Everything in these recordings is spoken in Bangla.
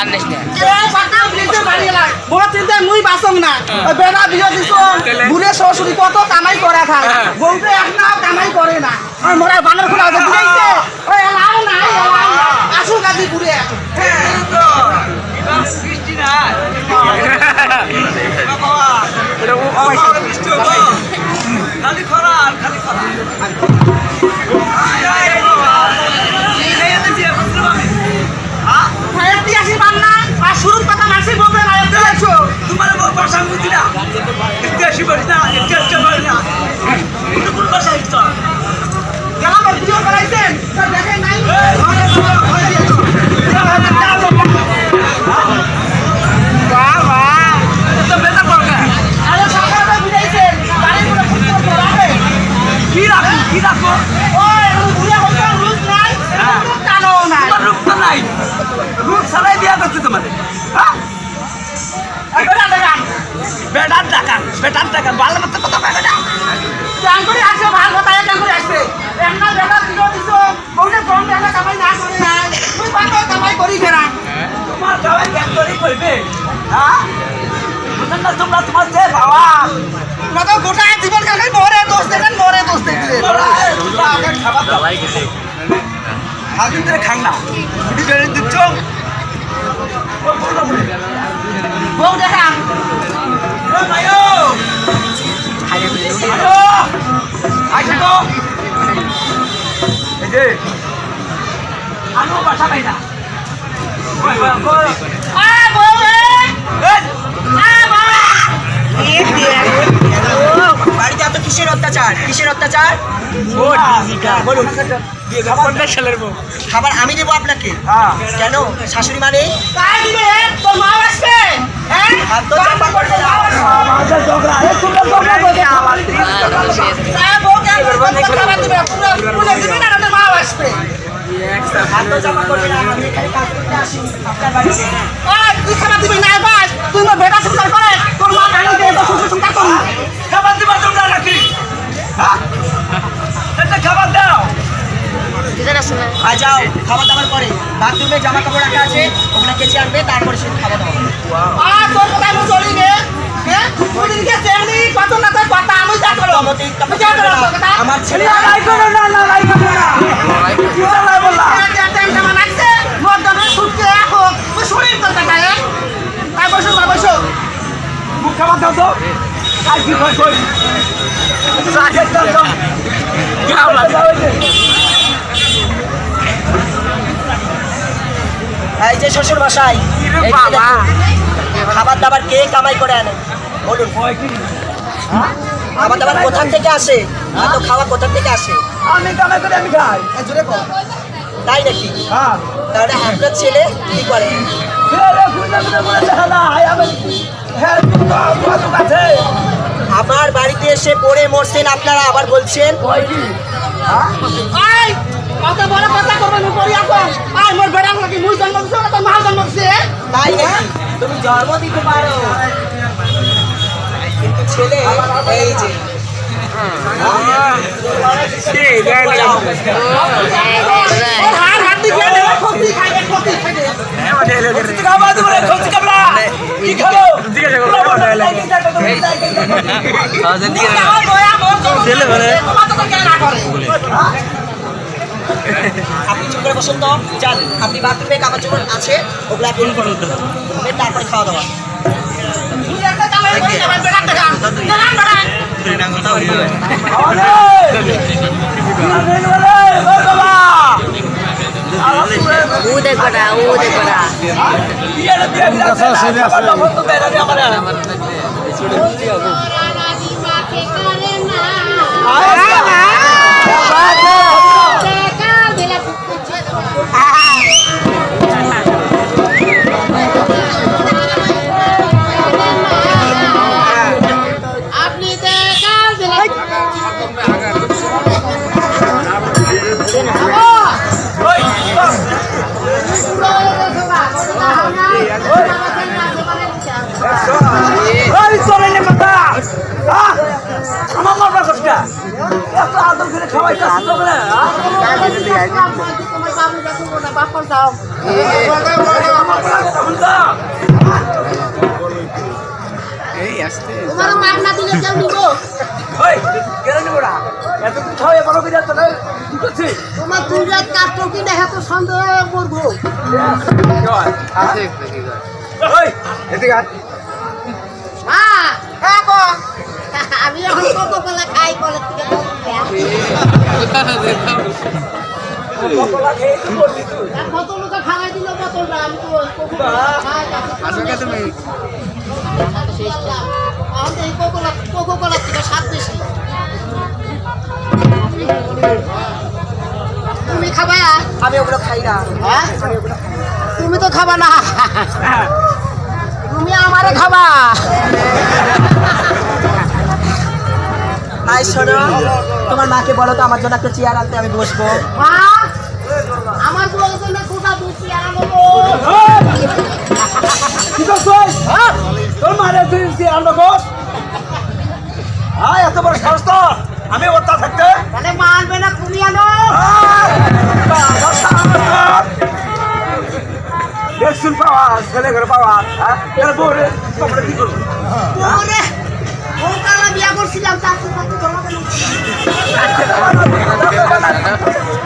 আনিস না বিলেতে বাড়ি লাই বড় চিন্তা মুই বাসং না। ওই বেড়া বিয়ে দিছ বুড়ে শ্বশুরি কত কামাই করা খায়। বউতে এক না কামাই করে না। আর মোরা বানর খোলা রূপ সারাই বিয়া করছে তোমাদের হ্যাঁ? বেটা। দেখান বেটার টাকা বেটার টাকা। ভালো মতো কথা পাবে না কেন করে আসে ভালো কথা কেন করে আসে। এমনা বেটা দিলো দিছো বউনে কম বেটা কামাই না করে নাই। তুই বাটো কামাই করি ফেরা তোমার সবাই জ্ঞান করেই করবে হ্যাঁ? তোমরা তোমার যে বাবা। তোমরা তো গোটা জীবন মরে দোষ দেবেন মরে দোষ দেখবে তোমরা তোমরা আগে খাবার দাও হাজির ধরে খাং না ছুটি বেড়ে দিচ্ছ বউ দেখান আয়ো আয়ো আইসা তো এই যে আনো বাসা পাই না ওই, ওই, ওই, আ বউ রে এই, আ বউ বাড়িতে অত্যাচার? বলুন। খাবার আমি দেবো আপনাকে। হ্যাঁ। কেন? শাশুড়ি মানে? কাই দিবে তোর মা আসবে। হ্যাঁ? আর তো চাপা করবে না। খাবার দাবার পরে বাথরুমে জামা কাপড় রাখা আছে ওখানে কেচে আনবে তারপরে সে খাওয়া দাওয়া আর তোর কথা? আমি চলি রে হ্যাঁ করো করো আমার ছেলে লড়াই করো না লড়াই করো না। লড়াই বললা মুখ খাবার দাও তো। আর কি কই রাখে দাও তো গাও লাগে এই যে শ্বশুর বাসায় খাবার দাবার কে কামাই করে আনে? বলুন। খাবার দাবার কোথা থেকে আসে? এত খাওয়া কোথা থেকে আসে? আমি কামে করে আমি খাই। তাই নাকি? হ্যাঁ। তাহলে আপনার ছেলে কি করে? বলে হ্যাঁ আমার বাড়িতে এসে পড়ে মরছেন আপনারা আবার বলছেন? কই কি? তাই নাকি? তুমি জন্ম দিতে পারো। কিন্তু ছেলে এই যে। খাবার দেবো রে খোঁজ কামড়া কি খাব আপনি চুপ করে বসুন তো যান আপনি বাথরুমে কাপড় চোপড় আছে ওগুলো আপনি করুন তারপরে খাওয়া দাওয়া করা উদে করা আপনি আমার আদর করে খাওয়াইতে আসতে হবে না পাবলিক আছে না বাপার দাও তোমার মার না দিলে কেউ নিব? ওই কেন নেব না? এত কোথাও এ বড় করে যাচ্ছে না? কি করছি? তোমার দুই রাত কাটতো কি না এত সন্দেহ করব ওই এদিকে আমি এখন কত কলা খাই কলের থেকে কলা খেয়ে তুই? কত লোকে খাওয়াই দিল বোতলটা? আমি তো আসলে তুমি? এখন তো এই কোকোলা থেকে স্বাদ বেশি। তুমি খাবা? আমি ওগুলো খাই না। হ্যাঁ? তুমি তো খাবা না। তুমি আমারে খাবা। আই শোনো। তোমার মাকে বলো তো আমার জন্য একটা চেয়ার আনতে আমি বসবো। আমার বউয়ের জন্য কোথা? হ্যাঁ? তোর মারে তুই তুই আনলো বস। হ্যাঁ এত বড় আমি ওটা থাকতে। তাহলে মানবে না তুমি আনো। দেখছুন পাওয়া ছেলে ঘরে পাওয়া হ্যাঁ? বউরে কি করব? বিয়া তার সাথে জমা কেন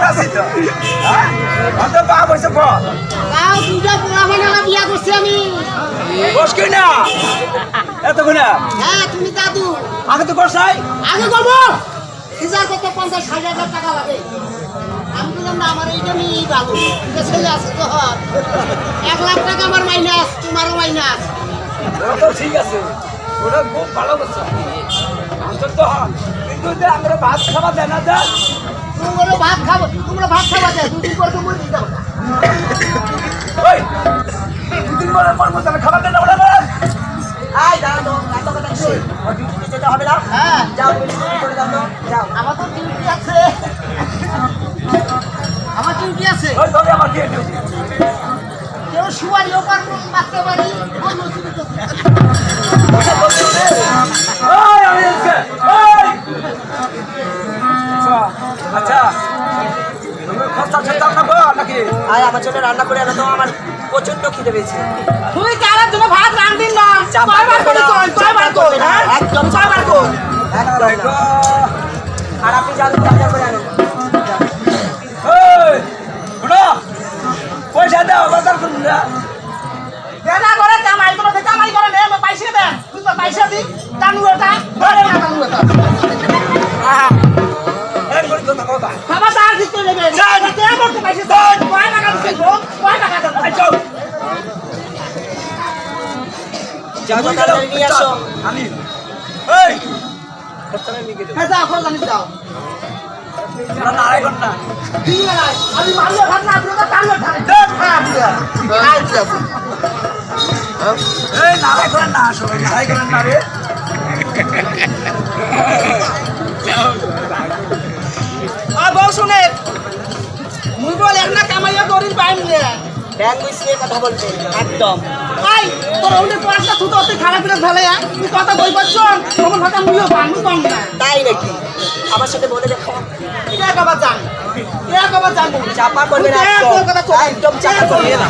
আসি তো হ্যাঁ অত বাপ হয়েছে বল তাও দুটা পোলা বানালা বিয়া করছি আমি। বস কি না এত গুণা হ্যাঁ তুমি দাদু। আগে তো করছাই আগে করব হিসাব পঞ্চাশ হাজার টাকা লাগে। আমি বললাম, না, আমার এইটা তো এক লাখ টাকা আমার মাইনাস, তোমারও মাইনাস। ঠিক আছে। ওটা খুব ভালো করছে কিন্তু যে আমরা ভাত খাবার দেয় না দেয় তোমরা ভাত খাব তোমরা ভাত খাবা দেয় দুদিন পর তো মরে দিতে ওই দুদিন পরে পর তাহলে খাবার দেয় না ওটা না আই দাঁড়াও তো, এত হবে না হ্যাঁ যাও করে দাও যাও আমার তো ডিউটি আছে আমার ডিউটি আছে ওই ধরে আমার কেউ শুয়ারিও পারব মারতে পারি রান্না করে আনো তো আমার প্রচণ্ড খিদে পেয়েছে। তুই কারার জন্য ভাত রান্ধিন না। কয়বার করে কই কয়বার কই হ্যাঁ? একদম কয়বার কই একদম। আর আপনি যান রান্না করে আনো। ওই বুড়ো পয়সা দাও না। করে কামাই করে কামাই করে নে আমি পয়সা দেন তুই তো পয়সা দি টানু এটা ধরে না টানু এটা এক করে কথা কথা যাও যাও তাড়াতাড়ি নিয়ে আসো। আমি এই! খস্তা নিয়ে গেছো হ্যাঁ যাও। খোঁজ আনি যাও আচ্ছা শুনে মুই বল এক কামাইয়া দরির পাইম নে কথা বলবে একদম। আই তোর ওটা তো একটা তুই তো অতি খারাপ করে ফেলে আ তুই কথা কই পাচ্ছ তখন কথা মুইও পানি পাম না তাই নাকি? আমার সাথে বলে দেখো। কে কবা জান। কে কবা জান। চাপা করবে না একদম। চাপা করবে না।